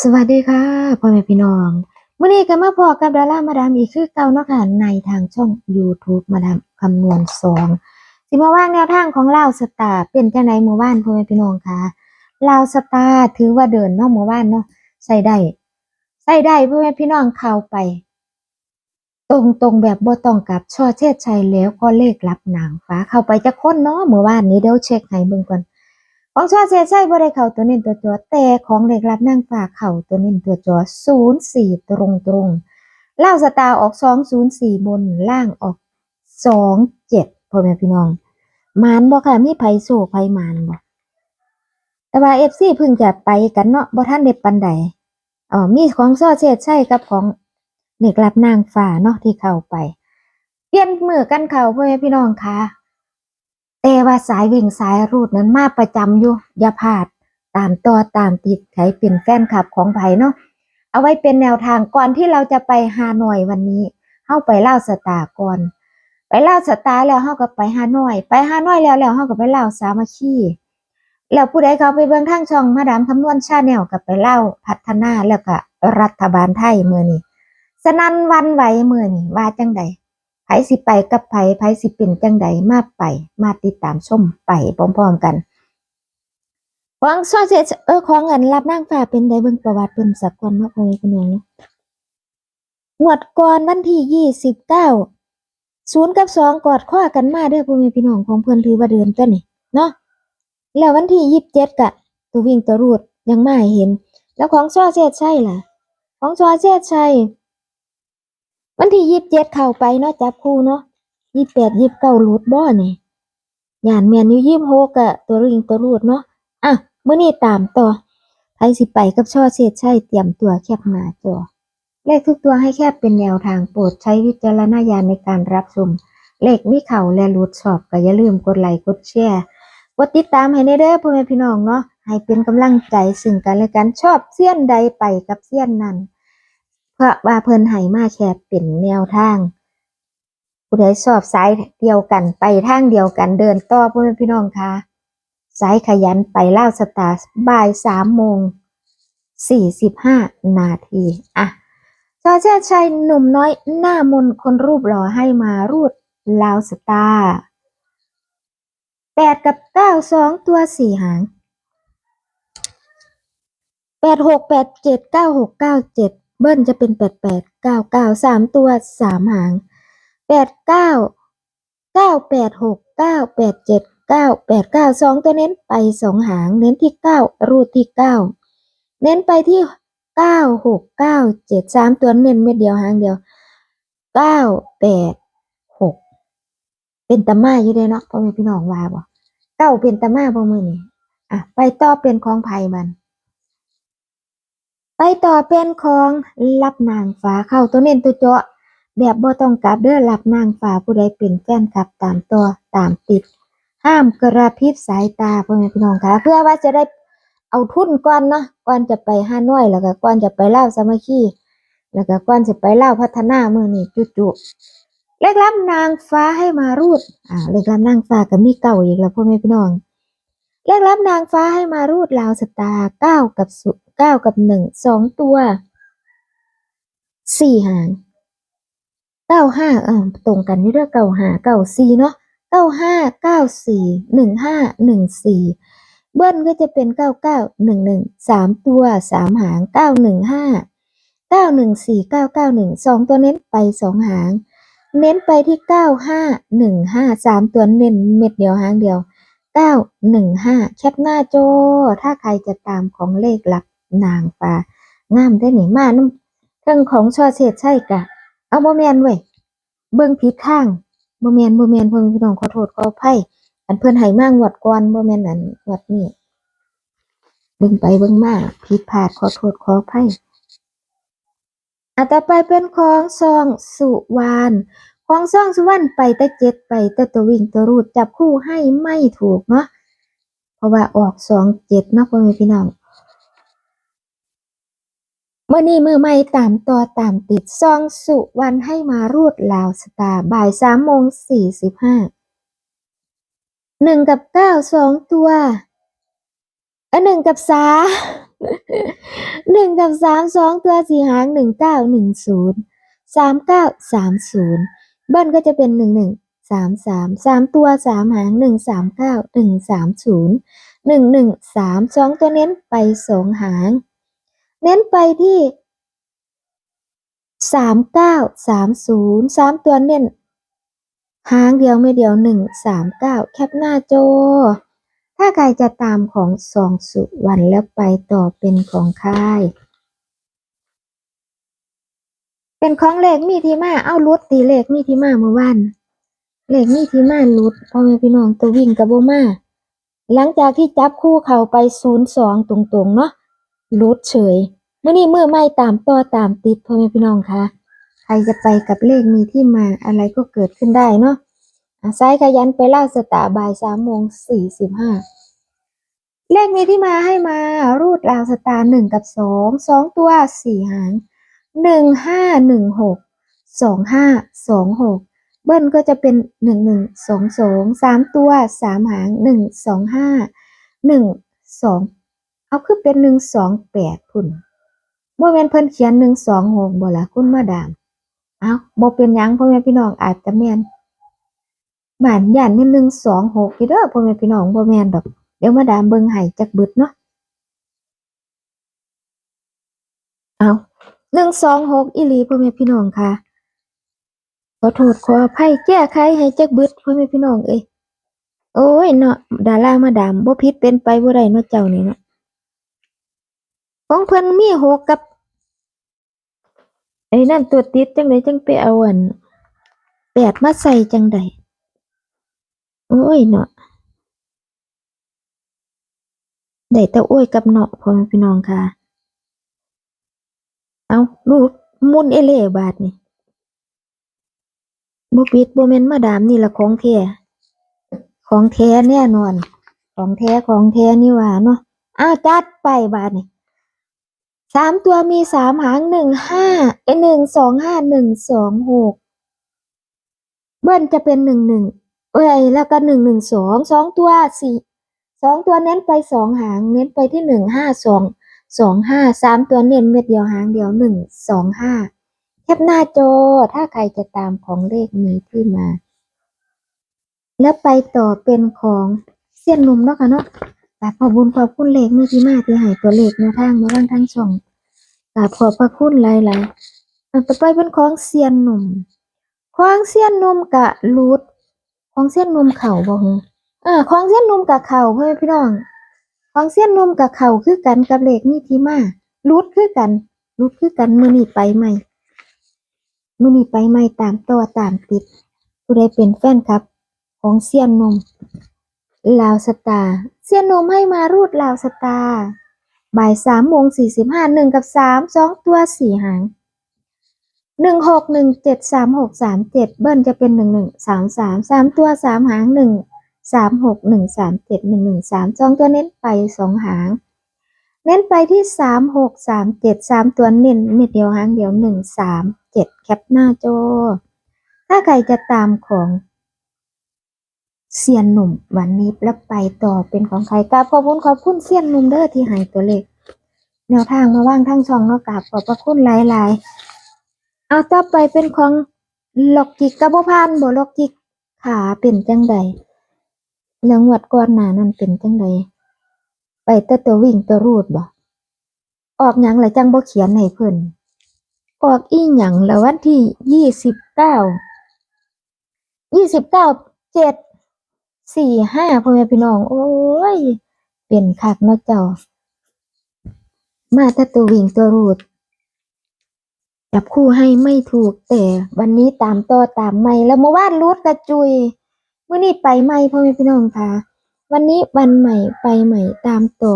สวัสดีค่ะพ่อแม่พี่น้องมื้อนี้ก็มาพอกับดารามาดามอีกคือเก่าเนาะค่ะในทางช่อง YouTube มาดามคำนวณสองสิมาว่างแนวทางของลาวสตาร์เป็นจังไดหมู่บ้านพ่อแม่พี่น้องค่ะลาวสตาร์ถือว่าเดินนาะหมู่บ้านเนาะใส่ได้ใส่ได้พ่อแม่พี่น้องเข้าไป ตรงตรงแบบบ่ต้องกับช่อเชษชัยแล้วก็เลขลับหนางฟ้าเข้าไปจะค้นเนาะหมู่บ้านนี้เดี๋ยวเช็คให้เบิ่งก่อน ของชาเซใช่บ่ได้เข้าตัวเน้นตัวจอแต่ของเด็กรับนั่งฝากเข้าตัวเน้นตัวจอศูนย์สี่ตรงตรงๆล่าสตาร์ออกสองศูนย์สี่บนล่างออกสองเจ็ดพ่อแม่พี่น้องมานบ่ค่ะมีไผโซ่ไผมานบ่แต่ว่าเอฟซีเพิ่งจะไปกันเนาะบ่ทันได้ปันใดอ๋อมีของซอเซใช่กับของเด็กรับนางฟ้าเนาะที่เข้าไป เปลี่ยนมือกันเข้าพ่อแม่พี่น้องค่ะ แต่ว่าสายวิ่งสายรูดนั้นมาประจำอยู่อย่าพลาดตามต่อตามติดใครเป็นแฟนคลับของไผ่เนาะเอาไว้เป็นแนวทางก่อนที่เราจะไปฮานอยวันนี้เฮาไปเล่าสตาร์ก่อน ไปเล่าสตาร์แล้วเฮาก็ไปฮานอย ไปฮานอยแล้วแล้วเฮาก็ไปเล่าสามัคคีแล้วผู้ใดเขาไปเบิ่งทางช่องมาดามคำนวณชาแนลก็ไปเล่าพัฒนาแล้วก็รัฐบาลไทยเมื้อนี้สนันวันไหวเมื้อนี้ว่าจังใด ไผสิไปกับไผไผสิเป็นจังใดมาไป มาติดตามชมไปพร้อมๆกันของซอเซเออของเงินรับนางฟ้าเป็นได้เบิ่งประวัติเพิ่นสักก่อนเนาะพ่อแม่พี่น้องงวดก่อนวันที่ยี่สิบเก้าศูนย์กับสองกอดข้อกันมาเด้อพ่อแม่พี่น้องของเพิ่นถือว่าเดินตัวนี่เนาะแล้ววันที่ยี่สิบเจ็ดกะ ตัววิ่งตัวรูดยังไม่เห็น แล้วของซอเซใช่ล่ะ ของซอเซใช่ วันที่ยี่สิบเจ็ดเข้าไปเนาะจับคู่เนาะยี่สิบแปดยี่สิบเก้ารูดบ่นี่ยานแมนอยู่ยี่สิบหกอะตัวริงตัวรูดเนาะอะเมื้อนี้ตามต่อใครสิไปกับช่อเศษใช่เตรียมตัวแคบหนาจอเลขทุกตัวให้แคบเป็นแนวทางโปรดใช้วิจารณญาณในการรับชมเลขมีเข่าและรูดสอบก็อย่าลืมกดไลค์กดแชร์กดติดตามให้ในเด้อพ่อแม่พี่น้องเนาะให้เป็นกำลังใจซึ่งกันและกันชอบเสี้ยนใดไปกับเสี้ยนนั้น เพราะว่าเพิ่นให้มาแค่เป็นแนวทางผู้ใดชอบสายเดียวกันไปทางเดียวกันเดินต่อพ่อแม่พี่น้องคะสายขยันไปเล่าสตาร์บ่ายสามโมงสี่สิบห้านาทีอะจอเชาชัยหนุ่มน้อยหน้ามนคนรูปหล่อให้มารูดลาวสตาร์แปดกับเก้าสองตัวสี่หางแปดหกแปดเจ็ดเก้าหกเก้าเจ็ด บิ้ลจะเป็นแปดแปดเก้าเก้าสามตัวสามหางแปดเก้าเก้าแปดหกเก้าแปดเจ็ดเก้าแปดเก้าสองตัวเน้นไปสองหาง เน้นที่เก้ารูดที่เก้าเน้นไปที่เก้าหกเก้าเจ็ดสามตัวเน้นเม็ดเดียวหางเดียวเก้าแปดหกเป็นตะมาอยู่เด้เนาะพ่อแม่พี่น้องว่าบ่เก้าเป็นตะมาบ่มือนี่อะไปต่อเป็นของไผ่มัน ไปต่อเป็นของรับนางฟ้าเข้าตัวเน้นตัวเจาะ แบบบ่ต้องกลับเด้อรับนางฟ้าผู้ใดเป็นแฟนคลับตามตัวตามติด ห้ามกระพริบสายตาพ่อแม่พี่น้องค่ะเพื่อว่าจะได้เอาทุนก่อนเนาะก่อนจะไปฮาน้อยแล้วก็ก่อนจะไปเล่าสมัคคีแล้วก็ก่อนจะไปเล่าพัฒนาเมื่อนี้จุๆเลขรับนางฟ้าให้มารูดอ่าเลขรับนางฟ้าก็มีเก่าอีกแล้วพ่อแม่พี่น้องเลขรับนางฟ้าให้มารูดลาวสตาร์เก้ากับสุ เก้ากับหนึ่งสองตัวสี่หางเก้าห้าเออตรงกันนี่เด้อเก้าหาเก้าสี่เนาะเก้าห้าเก้าสี่หนึ่งห้าหนึ่งสี่เบิ้ลก็จะเป็นเก้าเก้าหนึ่งหนึ่งสามตัวสามหางเก้าหนึ่งห้าเก้าหนึ่งสี่เก้าเก้าหนึ่งสองตัวเน้นไปสองหาง เน้นไปที่เก้าห้าหนึ่งห้าสามตัวเน้นเม็ดเดียวหางเดียวเก้าหนึ่งห้าแคปหน้าโจถ้าใครจะตามของเลขหลัก นางฟ้างามได้หนิมาน้ำเรื่องของชอเศษใช่กะ เอาโมเมนเว้ยเบิ่งผิดข้างโมเมนโมเมนพ่อแม่พี่น้องขอโทษขออภัยอันเพิ่นให้มางวดก่อนโมเมนอันงวดนี้เบิ่งไปเบิ่งมาผิดพลาดขอโทษขออภัยอะต่อไปเป็นของซองสุวรรณของซองสุวรรณไปแต่เจ็ดไปแต่ตัววิ่งตัวรูดจับคู่ให้ไม่ถูกเนาะเพราะว่าออกสองเจ็ดเนาะพ่อแม่พี่น้อง มื่อนี้มือไม่ตามต่อตามติดซองสุวรรณให้มารูดลาวสตาร์บ่ายสามโมงสี่สิบห้าหนึ่งกับเก้าสองตัวอันหนึ่งกับสาหนึ่งกับสามสองตัวสี่หางหนึ่งเก้าหนึ่งศูนย์สามเก้าสามศูนย์เบิ้ลก็จะเป็นหนึ่งหนึ่งสามสามสามตัวสามหางหนึ่งสามเก้าหนึ่งสามศูนย์หนึ่งหนึ่งสามสองตัวเน้นไปสองหาง เน้นไปที่สามเก้าสามศูนย์สามตัวเน้นหางเดียวไม่เดียวหนึ่งสามเก้าแคปหน้าโจ ถ้าใครจะตามของสองสุวรรณแล้วไปต่อเป็นของค่าย เป็นของเลขมีที่มาเอารุดตีเลขมีที่มาเมื่อวานเลขมีที่มารุดพ่อแม่พี่น้องตัววิ่งกับโบมาหลังจากที่จับคู่เขาไปศูนย์สองตรงๆเนาะ รุดเฉยเมื่อนี้มือไม่ตามต่อตามติดพ่อแม่พี่น้องคะใครจะไปกับเลขมีที่มาอะไรก็เกิดขึ้นได้เนาะอาศัยขยันไปล่าสตาบ่ายสามโมงสี่สิบห้าเลขมีที่มาให้มารูดราวสตาหนึ่งกับสองสองตัวสี่หางหนึ่งห้าหนึ่งหกสองห้าสองหกเบิ้ลก็จะเป็นหนึ่งหนึ่งสองสองสามตัวสามหางหนึ่งสองห้าหนึ่งสอง เอาขึ้นเป็นหนึ่งสองแปดพุ่นบ่แม่นเพิ่นเขียนหนึ่งสองหกบ่ละคุณมาดาม เอาบ่เป็นยังพ่อแม่พี่น้องอาจจะแม่นบ้านย่านแม่นหนึ่งสองหกอยู่เด้อพ่อแม่พี่น้องบ่แม่นดอก เดี๋ยวมาดามเบิ่งให้จักบิดเนาะเอาหนึ่งสองหกอีหลีพ่อแม่พี่น้องค่ะขอโทษขออภัยแก้ไขให้จักบิดพ่อแม่พี่น้องเอ้ยโอ้ยเนาะดารามาดามบ่ผิดเป็นไปบ่ได้เนาะเจ้านี่เนาะ ของเพิ่นมีหกกับ ไอ้นั่นตัวติดจังไดจังไปเอาอันแปดมาใส่จังไดโอ้ยเนาะได้แต่โอ้ยกับเนาะพ่อแม่พี่น้องค่ะ เอาลูกมุนเอเล่บาทนี่บ่ปิดบ่แม่นมาดามนี่ละของแท้ของแท้แน่นอน ของแท้ของแท้นี่หว่าเนาะอ้าวจัดไปบาทนี่ สามตัวมีสามหางหนึ่งห้าเอหนึ่งสองห้าหนึ่งสองหกเบิ้ลจะเป็นหนึ่งหนึ่งเอ้ยแล้วก็หนึ่งหนึ่งสองสองตัวสี่สองตัวเน้นไปสองหาง เน้นไปที่หนึ่งห้าสองสองห้าสามตัวเน้นเม็ดเดียวหางเดียวหนึ่งสองห้าแคปหน้าจอถ้าใครจะตามของเลขมีที่มา แล้วไปต่อเป็นของเสี้ยนนุ่มเนาะค่ะเนาะ กราบขอบคุญขอบคุณเลขมีที่มาที่ให้ตัวเลขแนวทางมาบ้างทั้งช่องกราบขอบพระคุณหลายๆต่อไปเป็นของเสี้ยนหนุ่มของเสี้ยนหนุ่มกะรูดของเสี้ยนหนุ่มเข่าบ่ฮูอ่าของเส้นนุ่มกับเข่าเพื่อนพี่น้องของเส้นนุ่มกับเข่าคือกันกับเลขนี่ที่มารูดคือกันรูดคือกันมือนี่ไปใหม่มือนี่ไปใหม่ตามตัวตามติดผู้ใดเป็นแฟนครับ ของเซียนนมลาวสตาร์ เซียนนมให้มารูดลาวสตาร์บ่ายสามโมงสี่สิบห้าหนึ่งกับสามสองตัวสี่หางหนึ่งหกหนึ่งเจ็ดสามหกสามเจ็ดเบิ้ลจะเป็นหนึ่งหนึ่งสามสามสามตัวสามหางหนึ่งสามหกหนึ่งสามเจ็ดหนึ่งหนึ่งสามสองตัวเน้นไปสองหาง เน้นไปที่สามหกสามเจ็ดสามตัวเน้นเม็ดเดียวหางเดียวหนึ่งสามเจ็ดแคปหน้าจอถ้าใครจะตามของ เซียนหนุ่มวันนี้แล้วไปต่อเป็นของใครกราบขอบคุณขอบคุณเซียนหนุ่มเด้อที่ให้ตัวเลขแนวทางมาว่างทั้งช่องเนาะกราบขอบพระคุณหลายๆ เอาต่อไปเป็นของล็อกจิกกับบ่พานบ่ล็อกจิกขาเป็นจังใดแล้วงวดก่อนหนานั้นเป็นจังใดไปแต่ตัววิ่งตัวรูดบ่ออกหยังละจังบ่เขียนให้เพิ่นออกอีหยังและวันที่ยี่สิบเก้ายี่สิบเก้าเจ็ด สี่ห้าพ่อแม่พี่น้อง โอ้ย เป็นคักเนาะเจ้า มาแต่ตัววิ่งตัวรูด จับคู่ให้ไม่ถูกแต่วันนี้ตามต่อตามไม่แล้วเมื่อวานรูดกระจุยเมื่อนี้ไปใหม่พ่อแม่พี่น้องค่ะ วันนี้วันใหม่ไปใหม่ตามต่อ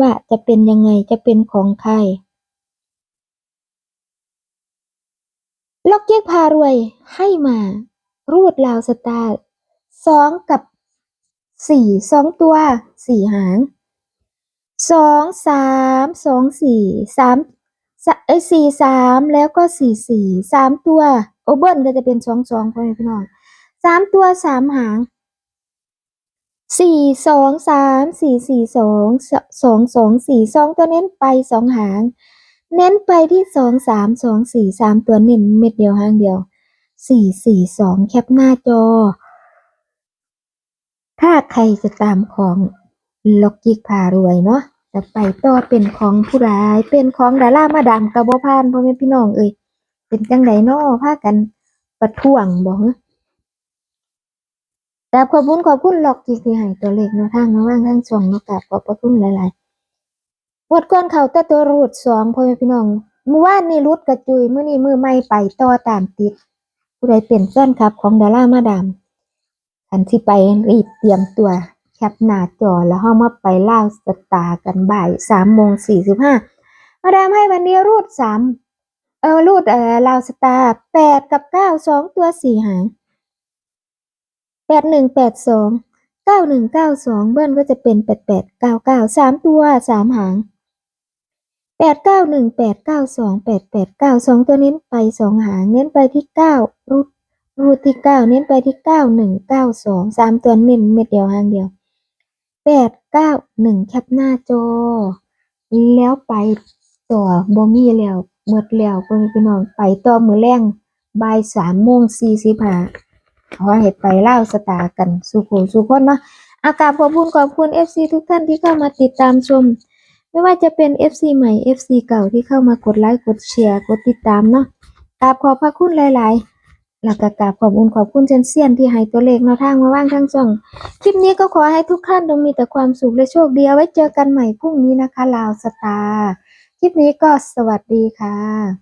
ว่าจะเป็นยังไงจะเป็นของใครล็อกเก็กพารวยให้มา รูดลาวสตาร์ สองกับสี่สองตัวสี่หางสองสามสองสี่สามสะเอ้สี่สามแล้วก็สี่สี่สามตัวโอเบิร์นก็จะเป็นสองสองพ่อแม่พี่น้องสามตัวสามหางสี่สองสามสี่สี่สองสองสองสี่สองตัวเน้นไปสองหาง เน้นไปที่สองสามสองสี่สามตัวเน้นเม็ดเดียวหางเดียวสี่สี่สองแคปหน้าจอ ถ้าใครจะตามของล็อกกิกพารวยเนาะจะไปต่อเป็นของผู้ร้าย เป็นของดารามาดามกระบอพานพ่อแม่พี่น้องเอ้ยเป็นจังไดเนาะพากันประท้วงบอกเนาะแต่ขอบคุณขอบคุณล็อกกิกที่ให้ตัวเลขเนาะทางเนาะว่างทางช่องเนาะกราบขอบพระคุณหลายๆงวดก่อนเขาแต่ตัวรูดสองพ่อแม่พี่น้องเมื่อวานนี่รุดกระจุยเมื้อนี้มือใหม่ไปต่อตามติดผู้ใดเป็นแฟนคลับของดารามาดาม อันที่ไปรีบเตรียมตัวแคปหน้าจอแล้วเฮามาไปเล่าสตาร์กันบ่ายสามโมงสี่สิบห้ามาดามให้วันนี้รูดสามเออรูดเออลาวสตาร์แปดกับเก้าสองตัวสี่หางแปดหนึ่งแปดสองเก้าหนึ่งเก้าสองเบิ้ลก็จะเป็นแปดแปดเก้าเก้าสามตัวสามหางแปดเก้าหนึ่งแปดเก้าสองแปดแปดเก้าสองตัวเน้นไปสองหางเน้นไปที่เก้ารูด รูทที่เก้าเน้นไปที่เก้าหนึ่งเก้าสองสามตัวเน้นเม็ดเดียวหางเดียวแปดเก้าหนึ่งแคปหน้าจอ แล้วไปต่อบ่มีแล้วหมดแล้วพ่อแม่พี่น้องไปต่อมือแรงบ่ายสามโมงสี่สิบห้าขอให้ไปเล่าสตาร์กันสุขสุขคนเนาะอากาศขอบคุณขอบคุณ FC ทุกท่านที่เข้ามาติดตามชม ไม่ว่าจะเป็น FC ใหม่ FC เก่าที่เข้ามากดไลค์กดแชร์กดติดตามเนาะกราบขอบพระคุณหลาย ๆ หลักกราบขอบคุณขอบคุณเชนเซียนที่ให้ตัวเลขแนวทางมาว่างทั้งช่องคลิปนี้ก็ขอให้ทุกท่านจงมีแต่ความสุขและโชคดีเอาไว้เจอกันใหม่พรุ่งนี้นะคะลาวสตาร์คลิปนี้ก็สวัสดีค่ะ